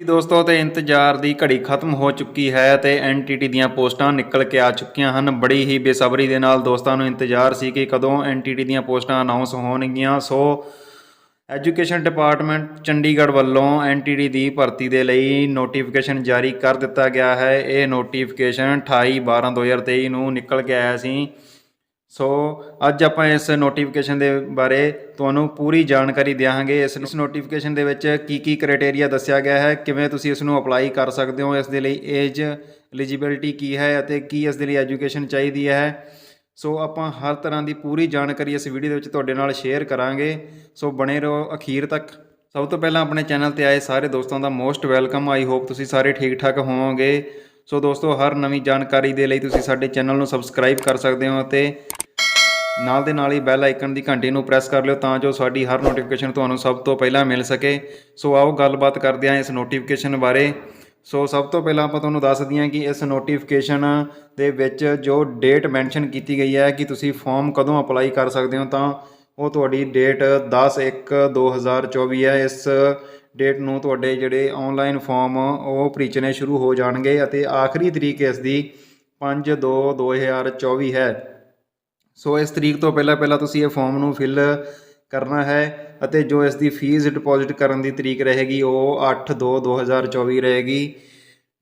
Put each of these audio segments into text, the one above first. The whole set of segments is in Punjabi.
ਜੀ ਦੋਸਤੋ, ਤੇ ਇੰਤਜ਼ਾਰ ਦੀ ਘੜੀ ਖਤਮ ਹੋ ਚੁੱਕੀ ਹੈ ਤੇ ਐਨਟੀਟੀ ਦੀਆਂ ਪੋਸਟਾਂ ਨਿਕਲ ਕੇ ਆ ਚੁੱਕੀਆਂ ਹਨ। ਬੜੀ ਹੀ ਬੇਸਬਰੀ ਦੇ ਨਾਲ ਦੋਸਤਾਂ ਨੂੰ ਇੰਤਜ਼ਾਰ ਸੀ ਕਿ ਕਦੋਂ ਐਨਟੀਟੀ ਦੀਆਂ ਪੋਸਟਾਂ ਅਨਾਉਂਸ ਹੋਣਗੀਆਂ। ਸੋ, ਐਜੂਕੇਸ਼ਨ ਡਿਪਾਰਟਮੈਂਟ ਚੰਡੀਗੜ੍ਹ ਵੱਲੋਂ ਐਨਟੀਟੀ ਦੀ ਭਰਤੀ ਦੇ ਲਈ ਨੋਟੀਫਿਕੇਸ਼ਨ ਜਾਰੀ ਕਰ ਦਿੱਤਾ ਗਿਆ ਹੈ। ਇਹ ਨੋਟੀਫਿਕੇਸ਼ਨ 28 12 2023 ਨੂੰ ਨਿਕਲ ਕੇ ਆਇਆ ਸੀ। ਸੋ ਅੱਜ ਆਪਾਂ ਇਸ ਨੋਟੀਫਿਕੇਸ਼ਨ ਦੇ ਬਾਰੇ ਤੁਹਾਨੂੰ ਪੂਰੀ ਜਾਣਕਾਰੀ ਦਿਆਂਗੇ। ਇਸ ਇਸ ਨੋਟੀਫਿਕੇਸ਼ਨ ਦੇ ਵਿੱਚ ਕੀ ਕੀ ਕ੍ਰਾਈਟੇਰੀਆ ਦੱਸਿਆ ਗਿਆ ਹੈ, ਕਿਵੇਂ ਤੁਸੀਂ ਇਸ ਨੂੰ ਅਪਲਾਈ ਕਰ ਸਕਦੇ ਹੋ, ਇਸ ਦੇ ਲਈ ਏਜ ਐਲੀਜੀਬਿਲਟੀ ਕੀ ਹੈ ਅਤੇ ਕੀ ਇਸ ਦੇ ਲਈ ਐਜੂਕੇਸ਼ਨ ਚਾਹੀਦੀ ਹੈ। ਸੋ ਆਪਾਂ ਹਰ ਤਰ੍ਹਾਂ ਦੀ ਪੂਰੀ ਜਾਣਕਾਰੀ ਇਸ ਵੀਡੀਓ ਦੇ ਵਿੱਚ ਤੁਹਾਡੇ ਨਾਲ ਸ਼ੇਅਰ ਕਰਾਂਗੇ। ਸੋ ਬਣੇ ਰਹੋ ਅਖੀਰ ਤੱਕ। ਸਭ ਤੋਂ ਪਹਿਲਾਂ ਆਪਣੇ ਚੈਨਲ ਤੇ ਆਏ ਸਾਰੇ ਦੋਸਤਾਂ ਦਾ ਮੋਸਟ ਵੈਲਕਮ ਆਈ ਹੋਪ ਤੁਸੀਂ ਸਾਰੇ ਠੀਕ ਠਾਕ ਹੋਵੋਗੇ। ਸੋ ਦੋਸਤੋ, ਹਰ ਨਵੀਂ ਜਾਣਕਾਰੀ ਦੇ ਲਈ ਤੁਸੀਂ ਸਾਡੇ ਚੈਨਲ ਨੂੰ ਸਬਸਕ੍ਰਾਈਬ ਕਰ ਸਕਦੇ ਹੋ ਅਤੇ ਨਾਲ ਦੇ ਨਾਲ ਹੀ ਬੈਲ ਆਈਕਨ ਦੀ ਘੰਟੀ ਨੂੰ ਪ੍ਰੈਸ ਕਰ ਲਿਓ ਤਾਂ ਜੋ ਸਾਡੀ ਹਰ ਨੋਟੀਫਿਕੇਸ਼ਨ ਤੁਹਾਨੂੰ ਸਭ ਤੋਂ ਪਹਿਲਾਂ ਮਿਲ ਸਕੇ। ਸੋ ਆਓ ਗੱਲਬਾਤ ਕਰਦੇ ਹਾਂ ਇਸ ਨੋਟੀਫਿਕੇਸ਼ਨ ਬਾਰੇ। ਸੋ ਸਭ ਤੋਂ ਪਹਿਲਾਂ ਆਪਾਂ ਤੁਹਾਨੂੰ ਦੱਸ ਦਈਏ ਕਿ ਇਸ ਨੋਟੀਫਿਕੇਸ਼ਨ ਦੇ ਵਿੱਚ ਜੋ ਡੇਟ ਮੈਂਸ਼ਨ ਕੀਤੀ ਗਈ ਹੈ ਕਿ ਤੁਸੀਂ ਫਾਰਮ ਕਦੋਂ ਅਪਲਾਈ ਕਰ ਸਕਦੇ ਹੋ ਤਾਂ ਉਹ ਤੁਹਾਡੀ ਡੇਟ 10/1/2024 ਹੈ। ਇਸ ਡੇਟ ਨੂੰ ਤੁਹਾਡੇ ਜਿਹੜੇ ਆਨਲਾਈਨ ਫਾਰਮ ਉਹ ਭਰੀਚਣੇ ਸ਼ੁਰੂ ਹੋ ਜਾਣਗੇ ਅਤੇ ਆਖਰੀ ਤਰੀਕ ਇਸ ਦੀ 5/2/2024 ਹੈ। ਸੋ ਇਸ ਤਰੀਕ ਤੋਂ ਪਹਿਲਾਂ ਪਹਿਲਾਂ ਤੁਸੀਂ ਇਹ ਫਾਰਮ ਨੂੰ ਫਿਲ ਕਰਨਾ ਹੈ ਅਤੇ ਜੋ ਇਸ ਦੀ ਫੀਸ ਡਿਪੋਜ਼ਿਟ ਕਰਨ ਦੀ ਤਰੀਕ ਰਹੇਗੀ ਉਹ 8/2/2024 ਰਹੇਗੀ।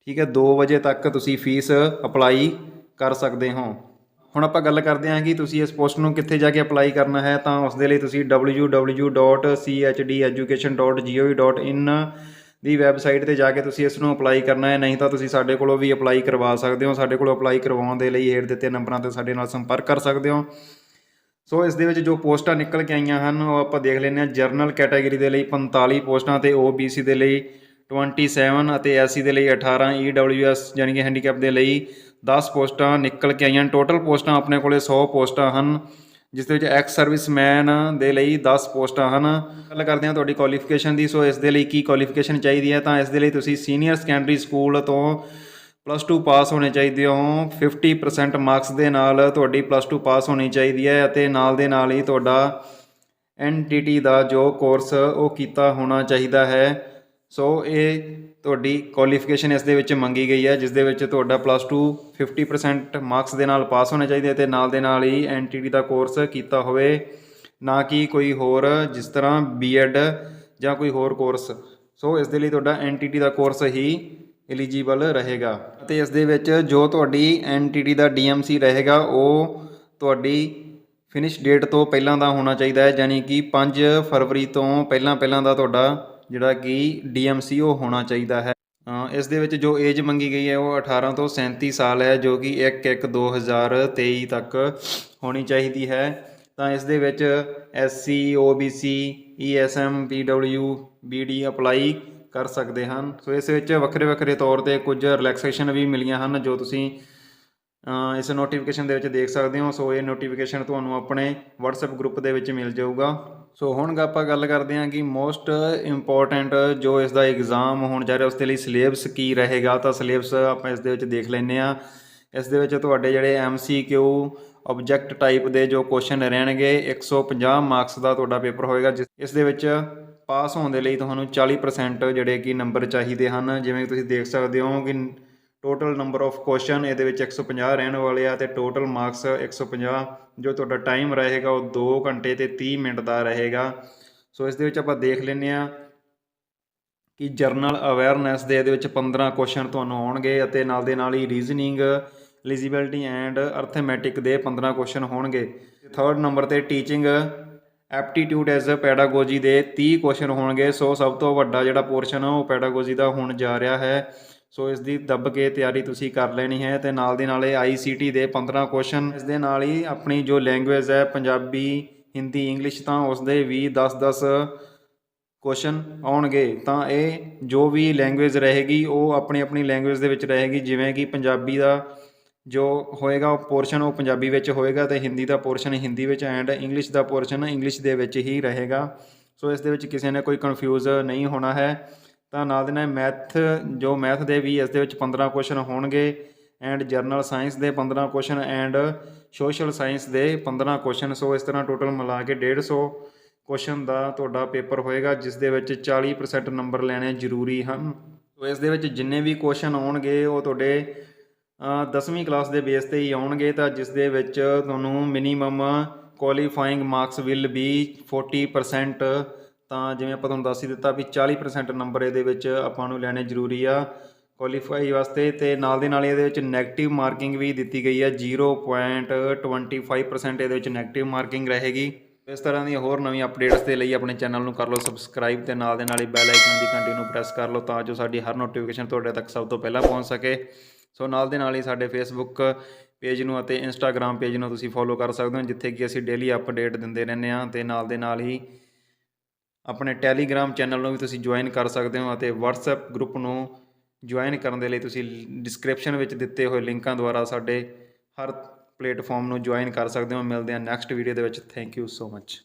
ਠੀਕ ਹੈ 2 ਵਜੇ ਤੱਕ ਤੁਸੀਂ ਫੀਸ ਅਪਲਾਈ ਕਰ ਸਕਦੇ ਹੋ। ਹੁਣ ਆਪਾਂ ਗੱਲ ਕਰਦੇ ਹਾਂ ਕਿ ਤੁਸੀਂ ਇਸ ਪੋਸਟ ਨੂੰ ਕਿੱਥੇ ਜਾ ਕੇ ਅਪਲਾਈ ਕਰਨਾ ਹੈ, ਤਾਂ ਉਸ ਦੇ ਲਈ ਤੁਸੀਂ www.cheducation.gov.in ਦੀ ਵੈਬਸਾਈਟ ਤੇ ਜਾ ਕੇ ਤੁਸੀਂ ਇਸ ਨੂੰ ਅਪਲਾਈ ਕਰਨਾ ਹੈ, ਨਹੀਂ ਤਾਂ ਤੁਸੀਂ ਸਾਡੇ ਕੋਲੋਂ ਵੀ ਅਪਲਾਈ ਕਰਵਾ ਸਕਦੇ ਹੋ, ਸਾਡੇ ਕੋਲੋਂ ਅਪਲਾਈ ਕਰਵਾਉਣ ਦੇ ਲਈ ਹੇਠ ਦਿੱਤੇ ਨੰਬਰਾਂ ਤੇ ਸਾਡੇ ਨਾਲ ਸੰਪਰਕ ਕਰ ਸਕਦੇ ਹੋ। ਸੋ ਇਸ ਦੇ ਵਿੱਚ ਜੋ ਪੋਸਟਾਂ ਨਿਕਲ ਕੇ ਆਈਆਂ ਹਨ, ਉਹ ਆਪਾਂ ਦੇਖ ਲੈਂਦੇ ਹਾਂ। ਜਰਨਲ ਕੈਟਾਗਰੀ ਦੇ ਲਈ 45 ਪੋਸਟਾਂ ਤੇ OBC ਦੇ ਲਈ 27 ਅਤੇ SC ਦੇ ਲਈ 18 EWS ਯਾਨੀ ਕਿ ਹੈਂਡੀਕੈਪ ਦੇ ਲਈ 10 ਪੋਸਟਾਂ ਨਿਕਲ ਕੇ ਆਈਆਂ। ਟੋਟਲ ਪੋਸਟਾਂ ਆਪਣੇ ਕੋਲੇ 100 ਪੋਸਟਾਂ ਹਨ, ਜਿਸ ਦੇ ਵਿੱਚ ਐਕਸ ਸਰਵਿਸਮੈਨ ਦੇ ਲਈ 10 ਪੋਸਟਾਂ ਹਨ। ਗੱਲ ਕਰਦੇ ਹਾਂ ਤੁਹਾਡੀ ਕੁਆਲੀਫਿਕੇਸ਼ਨ ਦੀ, ਸੋ ਇਸ ਦੇ ਲਈ ਕੀ ਕੁਆਲੀਫਿਕੇਸ਼ਨ ਚਾਹੀਦੀ ਹੈ? ਤਾਂ ਇਸ ਦੇ ਲਈ ਤੁਸੀਂ ਸੀਨੀਅਰ ਸੈਕੰਡਰੀ ਸਕੂਲ ਤੋਂ ਪਲੱਸ 2 ਪਾਸ ਹੋਣੇ ਚਾਹੀਦੇ ਹੋ। 50% ਮਾਰਕਸ ਦੇ ਨਾਲ ਤੁਹਾਡੀ ਪਲੱਸ 2 ਪਾਸ ਹੋਣੀ ਚਾਹੀਦੀ ਹੈ ਅਤੇ ਨਾਲ ਦੇ ਨਾਲ ਹੀ ਤੁਹਾਡਾ ਐਨਟੀਟੀ ਦਾ ਜੋ ਕੋਰਸ ਉਹ ਕੀਤਾ ਹੋਣਾ ਚਾਹੀਦਾ ਹੈ। ਸੋ ਇਹ ਤੁਹਾਡੀ ਕੁਆਲੀਫਿਕੇਸ਼ਨ ਇਸ ਦੇ ਵਿੱਚ ਮੰਗੀ ਗਈ ਹੈ, ਜਿਸ ਦੇ ਵਿੱਚ ਤੁਹਾਡਾ ਪਲੱਸ 2 50% ਮਾਰਕਸ ਦੇ ਨਾਲ ਪਾਸ ਹੋਣੇ ਚਾਹੀਦੇ ਤੇ ਨਾਲ ਦੇ ਨਾਲ ਹੀ ਐਨਟੀਟੀ ਦਾ ਕੋਰਸ ਕੀਤਾ ਹੋਵੇ, ਨਾ ਕਿ ਕੋਈ ਹੋਰ ਜਿਸ ਤਰ੍ਹਾਂ ਬੀਐਡ ਜਾਂ ਕੋਈ ਹੋਰ ਕੋਰਸ ਸੋ ਇਸ ਦੇ ਲਈ ਤੁਹਾਡਾ ਐਨਟੀਟੀ ਦਾ ਕੋਰਸ ਹੀ ਐਲੀਜੀਬਲ ਰਹੇਗਾ। ਅਤੇ ਇਸ ਦੇ ਵਿੱਚ ਜੋ ਤੁਹਾਡੀ ਐਨਟੀਟੀ ਦਾ ਡੀਐਮਸੀ ਰਹੇਗਾ, ਉਹ ਤੁਹਾਡੀ ਫਿਨਿਸ਼ ਡੇਟ ਤੋਂ ਪਹਿਲਾਂ ਦਾ ਹੋਣਾ ਚਾਹੀਦਾ ਹੈ, ਯਾਨੀ ਕਿ 5 ਫਰਵਰੀ ਤੋਂ ਪਹਿਲਾਂ ਪਹਿਲਾਂ ਦਾ ਤੁਹਾਡਾ ਜਿਹੜਾ ਕਿ ਡੀਐਮਸੀ ਉਹ ਹੋਣਾ ਚਾਹੀਦਾ ਹੈ। ਇਸ ਦੇ ਵਿੱਚ ਜੋ ਏਜ ਮੰਗੀ ਗਈ ਹੈ, ਉਹ 18 ਤੋਂ 37 ਸਾਲ ਹੈ, ਜੋ ਕਿ 1/1/2023 ਤੱਕ ਹੋਣੀ ਚਾਹੀਦੀ ਹੈ। ਤਾਂ ਇਸ ਦੇ ਵਿੱਚ SC OBC ESM PW BD apply ਕਰ ਸਕਦੇ ਹਨ। ਸੋ ਇਸ ਵਿੱਚ ਵੱਖਰੇ ਵੱਖਰੇ ਤੌਰ ਤੇ ਕੁਝ ਰਿਲੈਕਸੇਸ਼ਨ ਵੀ ਮਿਲੀਆਂ ਹਨ, ਜੋ ਤੁਸੀਂ ਇਸ ਨੋਟੀਫਿਕੇਸ਼ਨ ਦੇ ਵਿੱਚ ਦੇਖ ਸਕਦੇ ਹੋ। ਸੋ ਇਹ ਨੋਟੀਫਿਕੇਸ਼ਨ ਤੁਹਾਨੂੰ ਆਪਣੇ WhatsApp ਗਰੁੱਪ ਦੇ ਵਿੱਚ ਮਿਲ ਜਾਊਗਾ। ਸੋ ਹੁਣ ਆਪਾਂ ਗੱਲ ਕਰਦੇ ਹਾਂ ਕਿ ਮੋਸਟ ਇੰਪੋਰਟੈਂਟ ਜੋ ਇਸ ਦਾ ਐਗਜ਼ਾਮ ਹੋਣ ਜਾ ਰਿਹਾ, ਉਸ ਦੇ ਲਈ ਸਿਲੇਬਸ ਕੀ ਰਹੇਗਾ? ਤਾਂ ਸਿਲੇਬਸ ਆਪਾਂ ਇਸ ਦੇ ਵਿੱਚ ਦੇਖ ਲੈਂਦੇ ਆ ਇਸ ਦੇ ਵਿੱਚ ਤੁਹਾਡੇ ਜਿਹੜੇ MCQ ਆਬਜੈਕਟ ਟਾਈਪ ਦੇ ਜੋ ਕੁਐਸਚਨ ਰਹਿਣਗੇ 150 ਮਾਰਕਸ ਦਾ ਤੁਹਾਡਾ ਪੇਪਰ ਹੋਏਗਾ, ਜਿਸ ਇਸ ਦੇ ਵਿੱਚ ਪਾਸ ਹੋਣ ਦੇ ਲਈ ਤੁਹਾਨੂੰ 40% ਜਿਹੜੇ ਕਿ ਨੰਬਰ ਚਾਹੀਦੇ ਹਨ। ਜਿਵੇਂ ਕਿ ਤੁਸੀਂ ਦੇਖ ਸਕਦੇ ਹੋ ਕਿ ਟੋਟਲ ਨੰਬਰ ਆਫ ਕੁਐਸਚਨ ਇਹਦੇ ਵਿੱਚ 150 ਰਹਿਣ ਵਾਲੇ ਆ ਤੇ ਟੋਟਲ ਮਾਰਕਸ 150 ਜੋ ਤੁਹਾਡਾ ਟਾਈਮ ਰਹੇਗਾ ਉਹ 2 ਘੰਟੇ ਤੇ 30 ਮਿੰਟ ਦਾ ਰਹੇਗਾ। ਸੋ ਇਸ ਦੇ ਵਿੱਚ ਆਪਾਂ ਦੇਖ ਲੈਂਦੇ ਆ ਕਿ ਜਰਨਲ ਅਵੇਅਰਨੈਸ ਦੇ ਇਹਦੇ ਵਿੱਚ 15 ਕੁਐਸਚਨ ਤੁਹਾਨੂੰ ਆਉਣਗੇ ਅਤੇ ਨਾਲ ਦੇ ਨਾਲ ਹੀ ਰੀਜ਼ਨਿੰਗ ਐਲੀਜੀਬਿਲਟੀ ਐਂਡ ਅਰਥਮੈਟਿਕ ਦੇ 15 ਕੁਐਸਚਨ ਹੋਣਗੇ। ਥਰਡ ਨੰਬਰ ਤੇ teaching aptitude as a pedagogy ਦੇ 30 ਕੁਐਸਚਨ ਹੋਣਗੇ। ਸੋ ਸਭ ਤੋਂ ਵੱਡਾ ਜਿਹੜਾ ਪੋਰਸ਼ਨ ਆ ਉਹ ਪੈਡਾਗੋਜੀ ਦਾ ਹੋਣ ਜਾ ਰਿਹਾ ਹੈ। ਸੋ ਇਸ ਦੀ ਦੱਬ ਕੇ ਤਿਆਰੀ ਤੁਸੀਂ ਕਰ ਲੈਣੀ ਹੈ ਤੇ ਨਾਲ ਦੇ ਨਾਲ ਇਹ ਆਈਸੀਟੀ ਦੇ 15 ਕੁਐਸਚਨ ਇਸ ਦੇ ਨਾਲ ਹੀ ਆਪਣੀ ਜੋ ਲੈਂਗੁਏਜ ਹੈ, ਪੰਜਾਬੀ, ਹਿੰਦੀ ਇੰਗਲਿਸ਼ ਤਾਂ ਉਸ ਦੇ ਵੀ 10-10 ਕੁਐਸਚਨ ਆਉਣਗੇ। ਤਾਂ ਇਹ ਜੋ ਵੀ ਲੈਂਗੁਏਜ ਰਹੇਗੀ, ਉਹ ਆਪਣੀ ਆਪਣੀ ਲੈਂਗੁਏਜ ਦੇ ਵਿੱਚ ਰਹੇਗੀ। ਜਿਵੇਂ ਕਿ ਪੰਜਾਬੀ ਦਾ ਜੋ ਹੋਏਗਾ, ਉਹ ਪੋਰਸ਼ਨ ਉਹ ਪੰਜਾਬੀ ਵਿੱਚ ਹੋਏਗਾ ਤੇ ਹਿੰਦੀ ਦਾ ਪੋਰਸ਼ਨ ਹਿੰਦੀ ਵਿੱਚ ਐਂਡ ਇੰਗਲਿਸ਼ ਦਾ ਪੋਰਸ਼ਨ ਇੰਗਲਿਸ਼ ਦੇ ਵਿੱਚ ਹੀ ਰਹੇਗਾ। ਸੋ ਇਸ ਦੇ ਵਿੱਚ ਕਿਸੇ ਨੇ ਕੋਈ ਕਨਫਿਊਜ਼ ਨਹੀਂ ਹੋਣਾ ਹੈ। ਤਾਂ ਨਾਲ ਦੇ ਨਾਲ ਮੈਥ, ਜੋ ਮੈਥ ਦੇ ਵੀ ਇਸ ਦੇ ਵਿੱਚ 15 ਕੁਐਸਚਨ ਹੋਣਗੇ ਐਂਡ ਜਰਨਲ ਸਾਇੰਸ ਦੇ 15 ਕੁਐਸਚਨ ਐਂਡ ਸੋਸ਼ਲ ਸਾਇੰਸ ਦੇ 15 ਕੁਐਸਚਨ ਸੋ ਇਸ ਤਰ੍ਹਾਂ ਟੋਟਲ ਮਿਲਾ ਕੇ 150 ਕੁਐਸਚਨ ਦਾ ਤੁਹਾਡਾ ਪੇਪਰ ਹੋਏਗਾ, ਜਿਸ ਦੇ ਵਿੱਚ 40% ਨੰਬਰ ਲੈਣੇ ਜ਼ਰੂਰੀ ਹਨ। ਸੋ ਇਸ ਦੇ ਵਿੱਚ ਜਿੰਨੇ ਵੀ ਕੁਐਸਚਨ ਆਉਣਗੇ, ਉਹ ਤੁਹਾਡੇ 10ਵੀਂ ਕਲਾਸ ਦੇ ਬੇਸ ਤੇ ਹੀ ਆਉਣਗੇ, ਤਾਂ ਜਿਸ ਦੇ ਵਿੱਚ ਤੁਹਾਨੂੰ minimum qualifying marks will be 40% ਤਾਂ ਜਿਵੇਂ ਆਪਾਂ ਤੁਹਾਨੂੰ ਦੱਸ ਹੀ ਦਿੱਤਾ ਵੀ 40% ਨੰਬਰ ਇਹਦੇ ਵਿੱਚ ਆਪਾਂ ਨੂੰ ਲੈਣੇ ਜ਼ਰੂਰੀ ਆ। ਕੁਆਲੀਫਾਈ ਵਾਸਤੇ ਤੇ ਨਾਲ ਦੇ ਨਾਲ ਇਹਦੇ ਵਿੱਚ 네ਗੇਟਿਵ ਮਾਰਕਿੰਗ ਵੀ ਦਿੱਤੀ ਗਈ ਹੈ 0.25% ਇਹਦੇ ਵਿੱਚ 네ਗੇਟਿਵ ਮਾਰਕਿੰਗ ਰਹੇਗੀ। ਇਸ ਤਰ੍ਹਾਂ ਦੀਆਂ ਹੋਰ ਨਵੀਂ ਅਪਡੇਟਸ ਦੇ ਲਈ ਆਪਣੇ ਚੈਨਲ ਨੂੰ ਕਰ ਲਓ ਸਬਸਕ੍ਰਾਈਬ ਤੇ ਨਾਲ ਦੇ ਨਾਲ ਹੀ ਬੈਲ ਆਈਕਨ ਦੀ ਘੰਟੀ ਨੂੰ ਪ੍ਰੈਸ ਕਰ ਲਓ ਤਾਂ ਜੋ ਸਾਡੀ ਹਰ ਨੋਟੀਫਿਕੇਸ਼ਨ ਤੁਹਾਡੇ ਤੱਕ ਸਭ ਤੋਂ ਪਹਿਲਾਂ ਪਹੁੰਚ ਸਕੇ। ਸੋ ਨਾਲ ਦੇ ਨਾਲ ਹੀ ਸਾਡੇ ਫੇਸਬੁੱਕ ਪੇਜ ਨੂੰ ਅਤੇ ਇੰਸਟਾਗ੍ਰam ਪੇਜ ਨੂੰ ਤੁਸੀਂ ਫੋਲੋ ਕਰ ਸਕਦੇ ਹੋ, ਜਿੱਥੇ ਕਿ ਅਸੀਂ ਡੇਲੀ ਅਪਡੇਟ ਦਿੰਦੇ ਰਹਿੰਦੇ ਹਾਂ ਤੇ ਨਾਲ ਦੇ ਨਾਲ ਹੀ ਆਪਣੇ ਟੈਲੀਗ੍ਰਾਮ ਚੈਨਲ ਨੂੰ ਵੀ ਤੁਸੀਂ ਜੁਆਇਨ ਕਰ ਸਕਦੇ ਹੋ ਅਤੇ WhatsApp ਗਰੁੱਪ ਨੂੰ ਜੁਆਇਨ ਕਰਨ ਦੇ ਲਈ ਤੁਸੀਂ ਡਿਸਕ੍ਰਿਪਸ਼ਨ ਵਿੱਚ ਦਿੱਤੇ ਹੋਏ ਲਿੰਕਾਂ ਦੁਆਰਾ ਸਾਡੇ ਹਰ ਪਲੇਟਫਾਰਮ ਨੂੰ ਜੁਆਇਨ ਕਰ ਸਕਦੇ ਹੋ। ਮਿਲਦੇ ਹਾਂ ਨੈਕਸਟ ਵੀਡੀਓ ਦੇ ਵਿੱਚ। Thank you so much